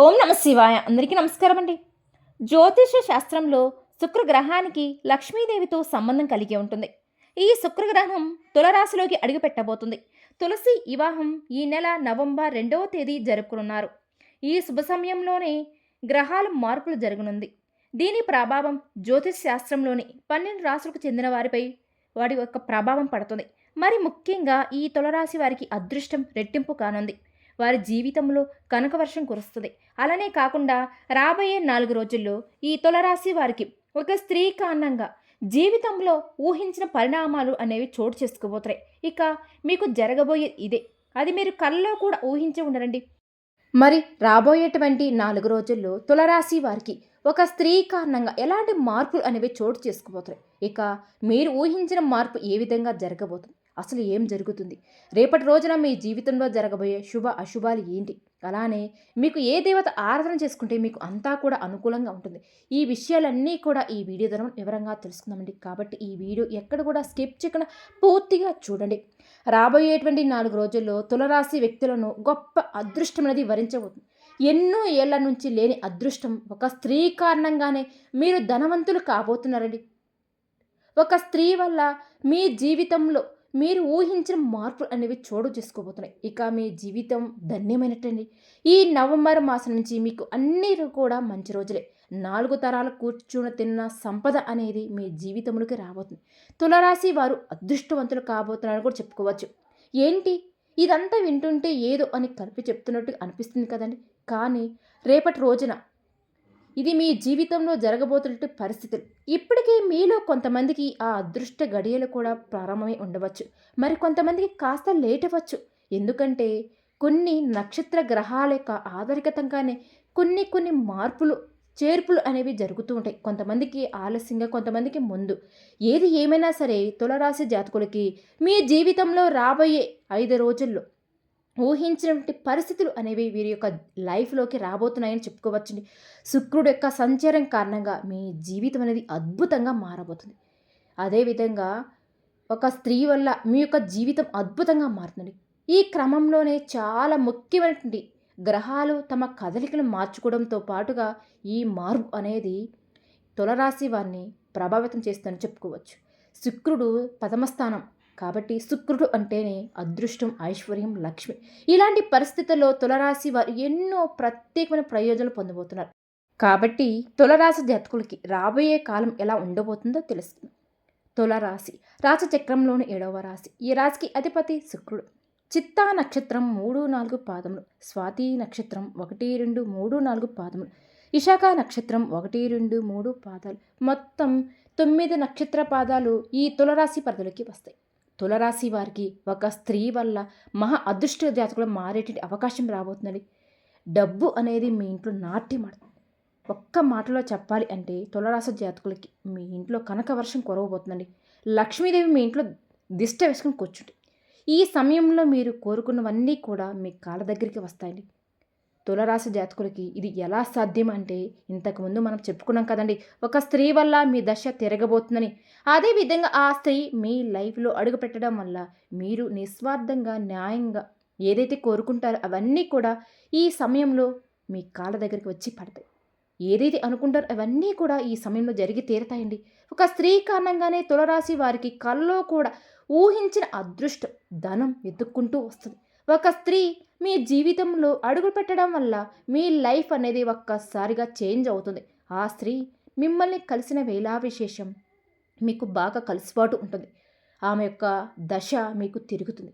ఓం నమ శివాయ. అందరికీ నమస్కారం అండి. జ్యోతిష శాస్త్రంలో శుక్రగ్రహానికి లక్ష్మీదేవితో సంబంధం కలిగి ఉంటుంది. ఈ శుక్రగ్రహం తులరాశిలోకి అడుగుపెట్టబోతుంది. తులసి వివాహం ఈ నెల నవంబర్ రెండవ తేదీ జరుపుకున్నారు ఈ శుభ సమయంలోనే గ్రహాల మార్పులు జరగనుంది. దీని ప్రభావం జ్యోతిష్ శాస్త్రంలోని పన్నెండు రాశులకు చెందిన వారిపై వాడి యొక్క ప్రభావం పడుతుంది. మరి ముఖ్యంగా ఈ తులరాశి వారికి అదృష్టం రెట్టింపు కానుంది. వారి జీవితంలో కనకవర్షం కురుస్తుంది. అలానే కాకుండా రాబోయే నాలుగు రోజుల్లో ఈ తులరాశి వారికి ఒక స్త్రీ కారణంగా జీవితంలో ఊహించిన పరిణామాలు అనేవి చోటు చేసుకోబోతున్నాయి ఇక మీకు జరగబోయే ఇదే. అది మీరు కళ్ళలో కూడా ఊహించి ఉండరండి. మరి రాబోయేటువంటి నాలుగు రోజుల్లో తులరాశి వారికి ఒక స్త్రీ కారణంగా ఎలాంటి మార్పులు అనేవి చోటు చేసుకోబోతున్నాయి ఇక మీరు ఊహించిన మార్పు ఏ విధంగా జరగబోతుంది? అసలు ఏం జరుగుతుంది? రేపటి రోజున మీ జీవితంలో జరగబోయే శుభ అశుభాలు ఏంటి? అలానే మీకు ఏ దేవత ఆరాధన చేసుకుంటే మీకు అంతా కూడా అనుకూలంగా ఉంటుంది. ఈ విషయాలన్నీ కూడా ఈ వీడియో ద్వారా వివరంగా తెలుసుకుందామండి. కాబట్టి ఈ వీడియో ఎక్కడ కూడా స్కిప్ చేయకుండా పూర్తిగా చూడండి. రాబోయేటువంటి నాలుగు రోజుల్లో తులరాశి వ్యక్తులను గొప్ప అదృష్టం అనేది వరించబోతుంది. ఎన్నో ఏళ్ళ నుంచి లేని అదృష్టం ఒక స్త్రీ కారణంగానే మీరు ధనవంతులు కాబోతున్నారండి. ఒక స్త్రీ వల్ల మీ జీవితంలో మీరు ఊహించిన మార్పులు అనేవి చోటు చేసుకోబోతున్నాయి. ఇక మీ జీవితం ధన్యమైనట్టండి. ఈ నవంబర్ మాసం నుంచి మీకు అన్ని కూడా మంచి రోజులే. నాలుగు తరాలు కూర్చుని తిన్న సంపద అనేది మీ జీవితంలోకి రాబోతుంది. తులరాశి వారు అదృష్టవంతులు కాబోతున్నారని కూడా చెప్పుకోవచ్చు. ఏంటి? ఇదంతా వింటుంటే ఏదో అని కలిపి చెప్తున్నట్టు అనిపిస్తుంది కదండి. కానీ రేపటి రోజున ఇది మీ జీవితంలో జరగబోతున్నట్టు పరిస్థితులు. ఇప్పటికే మీలో కొంతమందికి ఆ అదృష్ట గడియలు కూడా ప్రారంభమై ఉండవచ్చు. మరి కొంతమందికి కాస్త లేట్ అవ్వచ్చు ఎందుకంటే కొన్ని నక్షత్ర గ్రహాల యొక్క ఆధారికతంగానే కొన్ని కొన్ని మార్పులు చేర్పులు అనేవి జరుగుతూ ఉంటాయి. కొంతమందికి ఆలస్యంగా కొంతమందికి ముందు. ఏది ఏమైనా సరే తులరాశి జాతకులకి మీ జీవితంలో రాబోయే ఐదు రోజుల్లో ఊహించినటువంటి పరిస్థితులు అనేవి వీరి యొక్క లైఫ్లోకి రాబోతున్నాయని చెప్పుకోవచ్చండి. శుక్రుడు యొక్క సంచారం కారణంగా మీ జీవితం అనేది అద్భుతంగా మారబోతుంది. అదేవిధంగా ఒక స్త్రీ వల్ల మీ యొక్క జీవితం అద్భుతంగా మారుతుంది ఈ క్రమంలోనే చాలా ముఖ్యమైనటువంటి గ్రహాలు తమ కదలికలు మార్చుకోవడంతో పాటుగా ఈ మార్పు అనేది తులరాశి వారిని ప్రభావితం చేస్తుందని చెప్పుకోవచ్చు. శుక్రుడు ప్రథమ స్థానం కాబట్టి శుక్రుడు అంటేనే అదృష్టం ఐశ్వర్యం లక్ష్మి. ఇలాంటి పరిస్థితుల్లో తులరాశి వారు ఎన్నో ప్రత్యేకమైన ప్రయోజనాలు పొందబోతున్నారు. కాబట్టి తులరాశి జాతకులకి రాబోయే కాలం ఎలా ఉండబోతుందో తెలుస్తుంది తులరాశి రాశచక్రంలోని ఏడవ రాశి. ఈ రాశికి అధిపతి శుక్రుడు. చిత్తా నక్షత్రం మూడు నాలుగు పాదములు. స్వాతి నక్షత్రం ఒకటి రెండు మూడు నాలుగు పాదములు. విశాఖ నక్షత్రం ఒకటి రెండు మూడు పాదాలు. మొత్తం తొమ్మిది నక్షత్ర పాదాలు ఈ తులరాశి పరిధిలోకి వస్తాయి. తులరాశి వారికి ఒక స్త్రీ వల్ల మహా అదృష్ట జాతకులు మారేటి అవకాశం రాబోతున్నది. డబ్బు అనేది మీ ఇంట్లో నాట్యం ఒక్క మాటలో చెప్పాలి అంటే తులరాశి జాతకులకి మీ ఇంట్లో కనక వర్షం కురవబోతుందండి లక్ష్మీదేవి మీ ఇంట్లో దిష్ట వేసుకుని కూర్చుంటుంది. ఈ సమయంలో మీరు కోరుకున్నవన్నీ కూడా మీ కాళ్ళ దగ్గరికి వస్తాయండి. తులరాశి జాతకులకి ఇది ఎలా సాధ్యం అంటే ఇంతకుముందు మనం చెప్పుకున్నాం కదండి ఒక స్త్రీ వల్ల మీ దశ తిరగబోతుందని. అదేవిధంగా ఆ స్త్రీ మీ లైఫ్లో అడుగుపెట్టడం వల్ల మీరు నిస్వార్థంగా న్యాయంగా ఏదైతే కోరుకుంటారో అవన్నీ కూడా ఈ సమయంలో మీ కాళ్ళ దగ్గరికి వచ్చి పడతాయి. ఏదైతే అనుకుంటారో అవన్నీ కూడా ఈ సమయంలో జరిగి తీరతాయండి. ఒక స్త్రీ కారణంగానే తులరాశి వారికి కల్లో కూడా ఊహించిన అదృష్టం ధనం వెతుక్కుంటూ వస్తుంది. ఒక స్త్రీ మీ జీవితంలో అడుగు పెట్టడం వల్ల మీ లైఫ్ అనేది ఒక్కసారిగా చేంజ్ అవుతుంది. ఆ స్త్రీ మిమ్మల్ని కలిసిన వేళా విశేషం మీకు బాగా కలిసిపాటు ఉంటుంది. ఆమె యొక్క దశ మీకు తిరుగుతుంది.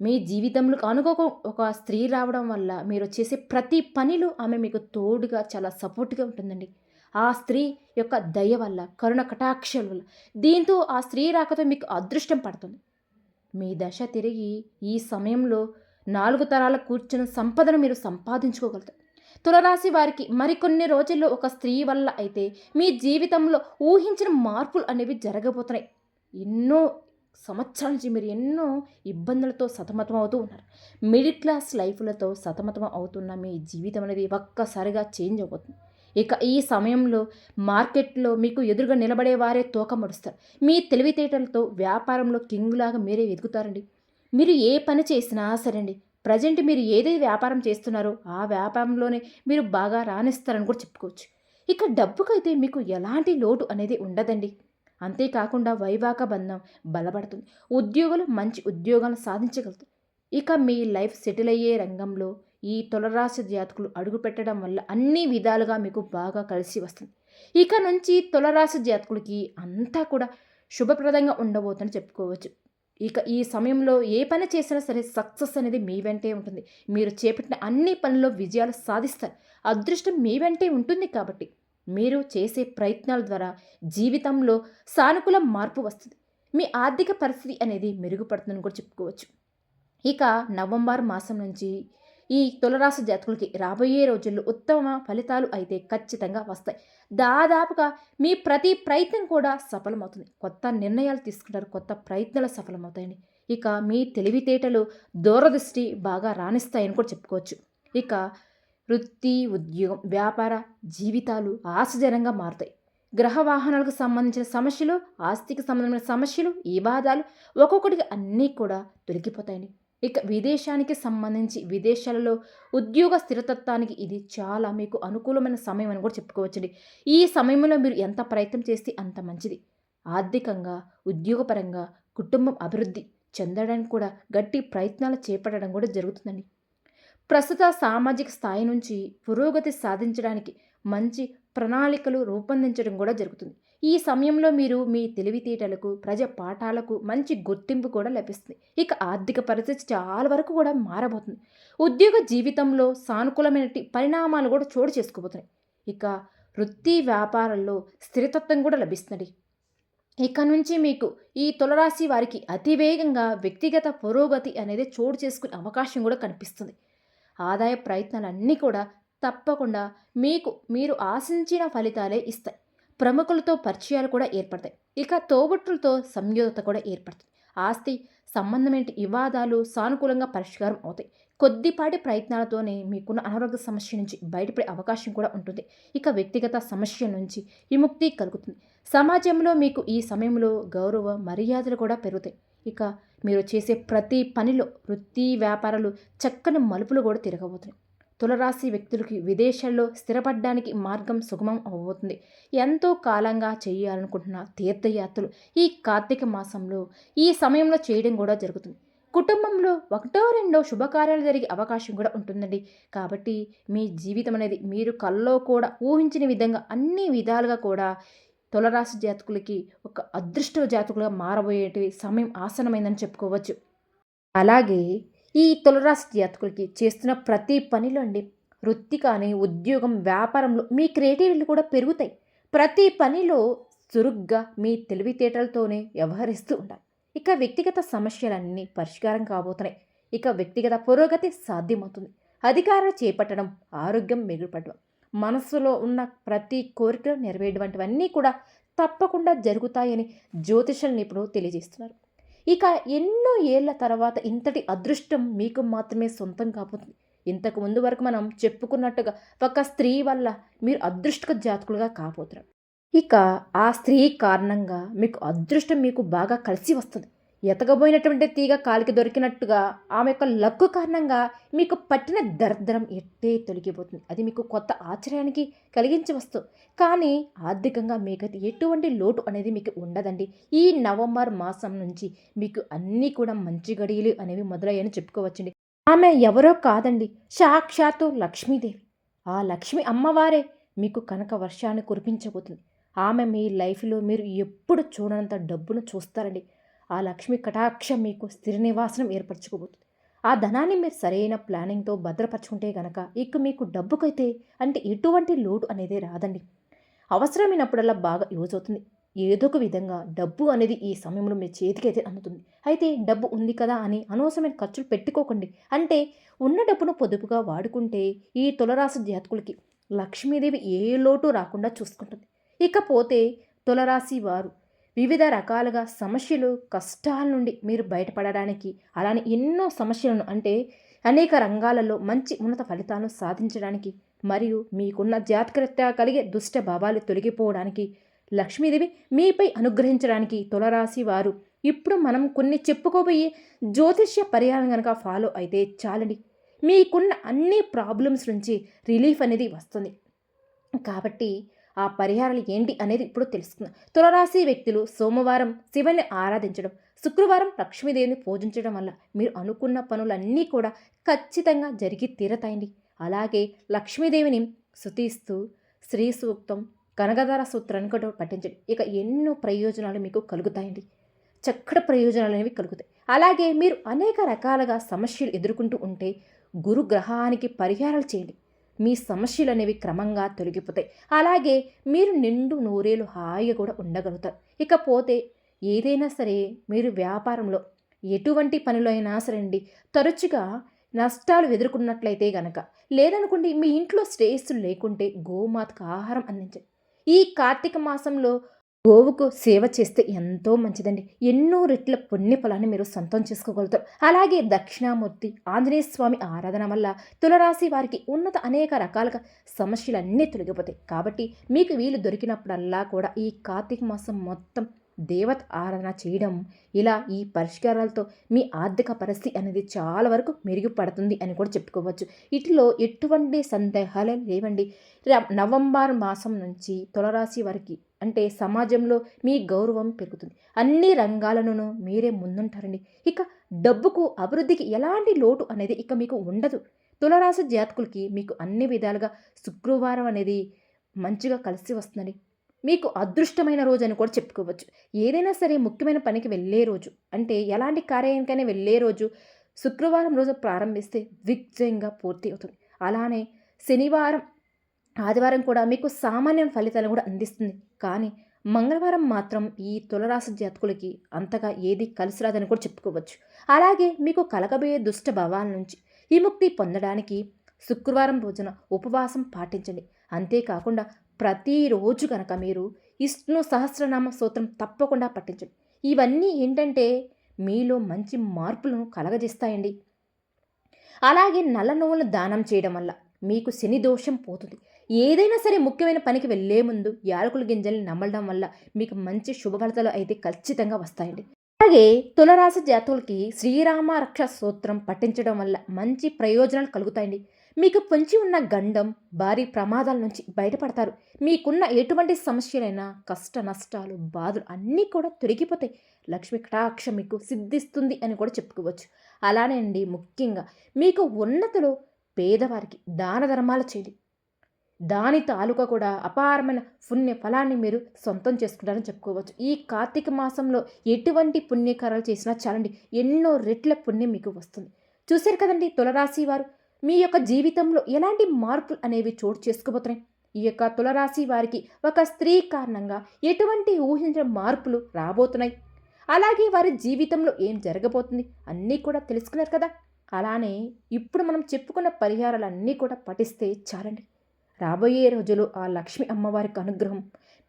మీ జీవితంలో అనుకోక ఒక స్త్రీ రావడం వల్ల మీరు చేసే ప్రతి పనిలో ఆమె మీకు తోడుగా చాలా సపోర్ట్గా ఉంటుందండి. ఆ స్త్రీ యొక్క దయ వల్ల కరుణ కటాక్షల వల్ల దీంతో ఆ స్త్రీ రాకతో మీకు అదృష్టం పడుతుంది. మీ దశ తిరిగి ఈ సమయంలో నాలుగు తరాల కూర్చున్న సంపదను మీరు సంపాదించుకోగలుగుతారు తులరాశి వారికి మరికొన్ని రోజుల్లో ఒక స్త్రీ వల్ల అయితే మీ జీవితంలో ఊహించిన మార్పులు అనేవి జరగబోతున్నాయి. ఎన్నో సంవత్సరాల నుంచి మీరు ఎన్నో ఇబ్బందులతో సతమతం అవుతూ ఉన్నారు. మిడిల్ క్లాస్ లైఫ్లతో సతమతం అవుతున్న మీ జీవితం అనేది ఒక్కసారిగా చేంజ్ అవుతుంది ఇక ఈ సమయంలో మార్కెట్లో మీకు ఎదురుగా నిలబడే వారే తోకమడుస్తారు. మీ తెలివితేటలతో వ్యాపారంలో కింగ్లాగా మీరే ఎదుగుతారండి. మీరు ఏ పని చేసినా సరే అండి ప్రజెంట్ మీరు ఏదైతే వ్యాపారం చేస్తున్నారో ఆ వ్యాపారంలోనే మీరు బాగా రాణిస్తారని కూడా చెప్పుకోవచ్చు. ఇక డబ్బుకైతే మీకు ఎలాంటి లోటు అనేది ఉండదండి. అంతేకాకుండా వైవాహిక బంధం బలపడుతుంది. ఉద్యోగులు మంచి ఉద్యోగాలు సాధించగలుగుతారు. ఇక మీ లైఫ్ సెటిల్ అయ్యే రంగంలో ఈ తులరాశి జాతకులు అడుగు పెట్టడం వల్ల అన్ని విధాలుగా మీకు బాగా కలిసి వస్తుంది. ఇక నుంచి తులరాశి జాతకులకి అంతా కూడా శుభప్రదంగా ఉండబోతుందని చెప్పుకోవచ్చు. ఇక ఈ సమయంలో ఏ పని చేసినా సరే సక్సెస్ అనేది మీ వెంటే ఉంటుంది. మీరు చేపట్టిన అన్ని పనుల్లో విజయాలు సాధిస్తారు. అదృష్టం మీ వెంటే ఉంటుంది కాబట్టి మీరు చేసే ప్రయత్నాల ద్వారా జీవితంలో సానుకూల మార్పు వస్తుంది. మీ ఆర్థిక పరిస్థితి అనేది మెరుగుపడుతుందని కూడా చెప్పుకోవచ్చు. ఇక నవంబర్ మాసం నుంచి ఈ తులరాశి జాతకులకి రాబోయే రోజుల్లో ఉత్తమ ఫలితాలు అయితే ఖచ్చితంగా వస్తాయి. దాదాపుగా మీ ప్రతి ప్రయత్నం కూడా సఫలమవుతుంది. కొత్త నిర్ణయాలు తీసుకుంటారు. కొత్త ప్రయత్నాలు సఫలమవుతాయండి. ఇక మీ తెలివితేటలు దూరదృష్టి బాగా రాణిస్తాయని కూడా చెప్పుకోవచ్చు. ఇక వృత్తి ఉద్యోగం వ్యాపార జీవితాలు ఆశజనంగా మారుతాయి. గ్రహ వాహనాలకు సంబంధించిన సమస్యలు ఆస్తికి సంబంధించిన సమస్యలు ఈ బాధాలు ఒక్కొక్కటికి అన్నీ కూడా తొలగిపోతాయండి. ఇక విదేశానికి సంబంధించి విదేశాలలో ఉద్యోగ స్థిరతత్వానికి ఇది చాలా మీకు అనుకూలమైన సమయం అని కూడా చెప్పుకోవచ్చండి. ఈ సమయంలో మీరు ఎంత ప్రయత్నం చేస్తే అంత మంచిది. ఆర్థికంగా ఉద్యోగపరంగా కుటుంబం అభివృద్ధి చెందడానికి కూడా గట్టి ప్రయత్నాలు చేపట్టడం కూడా జరుగుతుందండి. ప్రస్తుత సామాజిక స్థాయి నుంచి పురోగతి సాధించడానికి మంచి ప్రణాళికలు రూపొందించడం కూడా జరుగుతుంది. ఈ సమయంలో మీరు మీ తెలివితేటలకు ప్రజ పాఠాలకు మంచి గుర్తింపు కూడా లభిస్తుంది. ఇక ఆర్థిక పరిస్థితి చాలా వరకు కూడా మారబోతుంది. ఉద్యోగ జీవితంలో సానుకూలమైన పరిణామాలు కూడా చోటు చేసుకోబోతున్నాయి. ఇక వృత్తి వ్యాపారంలో స్థిరతత్వం కూడా లభిస్తుంది ఇక నుంచి మీకు ఈ తులరాశి వారికి అతివేగంగా వ్యక్తిగత పురోగతి అనేది చోటు చేసుకునే అవకాశం కూడా కనిపిస్తుంది. ఆదాయ ప్రయత్నాలన్నీ కూడా తప్పకుండా మీకు మీరు ఆశించిన ఫలితాలే ఇస్తాయి. ప్రముఖులతో పరిచయాలు కూడా ఏర్పడతాయి. ఇక తోబుట్టులతో సంయోగత కూడా ఏర్పడుతుంది. ఆస్తి సంబంధమైన వివాదాలు సానుకూలంగా పరిష్కారం అవుతాయి. కొద్దిపాటి ప్రయత్నాలతోనే మీకున్న అనారోగ్య సమస్య నుంచి బయటపడే అవకాశం కూడా ఉంటుంది. ఇక వ్యక్తిగత సమస్య నుంచి విముక్తి కలుగుతుంది. సమాజంలో మీకు ఈ సమయంలో గౌరవ మర్యాదలు కూడా పెరుగుతాయి. ఇక మీరు చేసే ప్రతి పనిలో వృత్తి వ్యాపారాలు చక్కని మలుపులు కూడా తిరగబోతున్నాయి. తులరాశి వ్యక్తులకి విదేశాల్లో స్థిరపడడానికి మార్గం సుగమం అవబోతుంది ఎంతో కాలంగా చేయాలనుకుంటున్న తీర్థయాత్రలు ఈ కార్తీక మాసంలో ఈ సమయంలో చేయడం కూడా జరుగుతుంది. కుటుంబంలో ఒకటో రెండో శుభకార్యాలు జరిగే అవకాశం కూడా ఉంటుందండి. కాబట్టి మీ జీవితం అనేది మీరు కల్లో కూడా ఊహించిన విధంగా అన్ని విధాలుగా కూడా తులరాశి జాతకులకి ఒక అదృష్ట జాతకులుగా మారబోయేటి సమయం ఆసనమైందని చెప్పుకోవచ్చు. అలాగే ఈ తులరాశి జాతకులకి చేస్తున్న ప్రతి పనిలో అండి వృత్తి కానీ ఉద్యోగం వ్యాపారంలో మీ క్రియేటివిటీ కూడా పెరుగుతాయి. ప్రతి పనిలో చురుగ్గా మీ తెలివితేటలతోనే వ్యవహరిస్తూ ఉండాలి. ఇక వ్యక్తిగత సమస్యలన్నీ పరిష్కారం కాబోతున్నాయి. ఇక వ్యక్తిగత పురోగతి సాధ్యమవుతుంది. అధికారాలు చేపట్టడం ఆరోగ్యం మెరుగుపడడం మనసులో ఉన్న ప్రతి కోరికలు నెరవేరటువంటివన్నీ కూడా తప్పకుండా జరుగుతాయని జ్యోతిష నిపుణులు తెలియజేస్తున్నారు. ఇక ఎన్నో ఏళ్ళ తర్వాత ఇంతటి అదృష్టం మీకు మాత్రమే సొంతం కాబోతుంది. ఇంతకు ముందు వరకు మనం చెప్పుకున్నట్టుగా ఒక స్త్రీ వల్ల మీరు అదృష్ట జాతకులుగా కాబోతున్నారు. ఇక ఆ స్త్రీ కారణంగా మీకు అదృష్టం మీకు బాగా కలిసి వస్తుంది. ఎతకబోయినటువంటి తీగ కాలికి దొరికినట్టుగా ఆమె యొక్క లక్కు కారణంగా మీకు పట్టిన దరిద్రం ఎట్టే తొలగిపోతుంది. అది మీకు కొత్త ఆశ్చర్యానికి వస్తు కానీ ఆర్థికంగా మీకు ఎటువంటి లోటు అనేది మీకు ఉండదండి. ఈ నవంబర్ మాసం నుంచి మీకు అన్నీ కూడా మంచి గడియలు అనేవి మొదలయ్యని చెప్పుకోవచ్చండి. ఆమె ఎవరో కాదండి. సాక్షాత్తు లక్ష్మీదేవి. ఆ లక్ష్మి అమ్మవారే మీకు కనక వర్షాన్ని కురిపించబోతుంది. ఆమె మీ లైఫ్లో మీరు ఎప్పుడు చూడనంత డబ్బును చూస్తారండి. ఆ లక్ష్మి కటాక్షం మీకు స్థిర నివాసనం ఏర్పరచుకోబోతుంది. ఆ ధనాన్ని మీరు సరైన ప్లానింగ్తో భద్రపరచుకుంటే గనక ఇక మీకు డబ్బుకైతే అంటే ఎటువంటి లోటు అనేది రాదండి. అవసరమైనప్పుడల్లా బాగా యూజ్ అవుతుంది. ఏదో ఒక విధంగా డబ్బు అనేది ఈ సమయంలో మీ చేతికి అయితే అందుతుంది. అయితే డబ్బు ఉంది కదా అని అనవసరమైన ఖర్చులు పెట్టుకోకండి. అంటే ఉన్న డబ్బును పొదుపుగా వాడుకుంటే ఈ తులరాశి జాతకులకి లక్ష్మీదేవి ఏ లోటు రాకుండా చూసుకుంటుంది. ఇకపోతే తులరాశి వారు వివిధ రకాలుగా సమస్యలు కష్టాల నుండి మీరు బయటపడడానికి అలానే ఎన్నో సమస్యలను అంటే అనేక రంగాలలో మంచి ఉన్నత ఫలితాలను సాధించడానికి మరియు మీకున్న జాతకరీత్యా కలిగే దుష్ట భావాలు తొలగిపోవడానికి లక్ష్మీదేవి మీపై అనుగ్రహించడానికి తులరాశి వారు. ఇప్పుడు మనం కొన్ని చెప్పుకోబోయే జ్యోతిష్య పరిహారం కనుక ఫాలో అయితే చాలండి. మీకున్న అన్ని ప్రాబ్లమ్స్ నుంచి రిలీఫ్ అనేది వస్తుంది. కాబట్టి ఆ పరిహారాలు ఏంటి అనేది ఇప్పుడు తెలుసుకుందాం తులరాశి వ్యక్తులు సోమవారం శివుని ఆరాధించడం శుక్రవారం లక్ష్మీదేవిని పూజించడం వల్ల మీరు అనుకున్న పనులన్నీ కూడా ఖచ్చితంగా జరిగి తీరతాయండి. అలాగే లక్ష్మీదేవిని శుతిస్తూ శ్రీ సూక్తం కనగదార సూత్రాన్ని కూడా పఠించండి. ఇక ఎన్నో ప్రయోజనాలు మీకు కలుగుతాయండి. చక్కటి ప్రయోజనాలు అనేవి కలుగుతాయి. అలాగే మీరు అనేక రకాలుగా సమస్యలు ఎదుర్కొంటూ ఉంటే గురు గ్రహానికి పరిహారాలు చేయండి. మీ సమస్యలు అనేవి క్రమంగా తొలగిపోతాయి. అలాగే మీరు నిండు నూరేలు హాయిగా కూడా ఉండగలుగుతారు. ఇకపోతే ఏదైనా సరే మీరు వ్యాపారంలో ఎటువంటి పనిలో అయినా సరే అండి తరచుగా నష్టాలు ఎదుర్కొన్నట్లయితే గనక లేదనుకోండి మీ ఇంట్లో శ్రేయస్సులు లేకుంటే గోమాతకు ఆహారం అందించండి ఈ కార్తీక మాసంలో గోవుకు సేవ చేస్తే ఎంతో మంచిదండి. ఎన్నో రెట్ల పుణ్య ఫలాన్ని మీరు సొంతం చేసుకోగలుగుతారు. అలాగే దక్షిణామూర్తి ఆంజనేయ స్వామి ఆరాధన వల్ల తులరాశి వారికి ఉన్నత అనేక రకాలుగా సమస్యలన్నీ తొలగిపోతాయి. కాబట్టి మీకు వీలు దొరికినప్పుడల్లా కూడా ఈ కార్తీక మాసం మొత్తం దేవత ఆరాధన చేయడం ఇలా ఈ పరిష్కారాలతో మీ ఆర్థిక పరిస్థితి అనేది చాలా వరకు మెరుగుపడుతుంది అని కూడా చెప్పుకోవచ్చు. వీటిలో ఎటువంటి సందేహాలే లేవండి. నవంబర్ మాసం నుంచి తులరాశి వారికి అంటే సమాజంలో మీ గౌరవం పెరుగుతుంది. అన్ని రంగాలను మీరే ముందుంటారండి. ఇక డబ్బుకు అభివృద్ధికి ఎలాంటి లోటు అనేది ఇక మీకు ఉండదు. తులరాశి జాతకులకి మీకు అన్ని విధాలుగా శుక్రవారం అనేది మంచిగా కలిసి వస్తుందండి. మీకు అదృష్టమైన రోజు అని కూడా చెప్పుకోవచ్చు. ఏదైనా సరే ముఖ్యమైన పనికి వెళ్ళే రోజు. అంటే ఎలాంటి కార్యానికైనా వెళ్ళే రోజు. శుక్రవారం రోజు ప్రారంభిస్తే విజయంగా పూర్తి అవుతుంది. అలానే శనివారం ఆదివారం కూడా మీకు సామాన్య ఫలితాలు కూడా అందిస్తుంది. కానీ మంగళవారం మాత్రం ఈ తులరాశి జాతకులకి అంతగా ఏది కలిసి రాదని కూడా చెప్పుకోవచ్చు. అలాగే మీకు కలగబోయే దుష్ట భావాల నుంచి విముక్తి పొందడానికి శుక్రవారం రోజున ఉపవాసం పాటించండి. అంతేకాకుండా ప్రతిరోజు కనుక మీరు విష్ణు సహస్రనామ సూత్రం తప్పకుండా పట్టించండి ఇవన్నీ ఏంటంటే మీలో మంచి మార్పులను కలగజేస్తాయండి. అలాగే నల్ల నువ్వులను దానం చేయడం వల్ల మీకు శని దోషం పోతుంది. ఏదైనా సరే ముఖ్యమైన పనికి వెళ్ళే ముందు యాలకుల గింజల్ని నమ్మడం వల్ల మీకు మంచి శుభఫలితాలు అయితే ఖచ్చితంగా వస్తాయండి. అలాగే తులరాశి జాతులకి శ్రీరామ రక్ష సూత్రం పఠించడం వల్ల మంచి ప్రయోజనాలు కలుగుతాయండి. మీకు పొంచి ఉన్న గండం భారీ ప్రమాదాల నుంచి బయటపడతారు. మీకున్న ఎటువంటి సమస్యలైనా కష్ట నష్టాలు బాధలు అన్నీ కూడా తొలగిపోతాయి. లక్ష్మి కటాక్ష మీకు సిద్ధిస్తుంది అని కూడా చెప్పుకోవచ్చు. అలానే అండి ముఖ్యంగా మీకు ఉన్నతలు పేదవారికి దాన ధర్మాలు చేయండి. దాని తాలూకా కూడా అపారమైన పుణ్య ఫలాన్ని మీరు సొంతం చేసుకుంటారని చెప్పుకోవచ్చు. ఈ కార్తీక మాసంలో ఎటువంటి పుణ్యకారాలు చేసినా చాలండి ఎన్నో రెట్ల పుణ్యం మీకు వస్తుంది. చూశారు కదండి తులరాశి వారు? మీ యొక్క జీవితంలో ఎలాంటి మార్పులు అనేవి చోటు చేసుకోబోతున్నాయి? ఈ యొక్క తులరాశి వారికి ఒక స్త్రీ కారణంగా ఎటువంటి ఊహించిన మార్పులు రాబోతున్నాయి? అలాగే వారి జీవితంలో ఏం జరగబోతుంది? అన్నీ కూడా తెలుసుకున్నారు కదా? అలానే ఇప్పుడు మనం చెప్పుకున్న పరిహారాలన్నీ కూడా పఠిస్తే చాలండి. రాబోయే రోజులు ఆ లక్ష్మి అమ్మవారికి అనుగ్రహం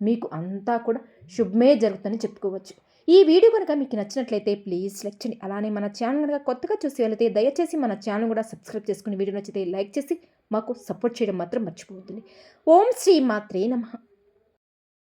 మీకు అంతా కూడా శుభమే జరుగుతుందని చెప్పుకోవచ్చు. ఈ వీడియో కనుక మీకు నచ్చినట్లయితే ప్లీజ్ లైక్ చేయండి. అలానే మన ఛానల్ కనుక కొత్తగా చూసి వెళితే దయచేసి మన ఛానల్ కూడా సబ్స్క్రైబ్ చేసుకుని వీడియో నచ్చితే లైక్ చేసి మాకు సపోర్ట్ చేయడం మాత్రం మర్చిపోతుంది ఓం శ్రీ మాత్రే నమ.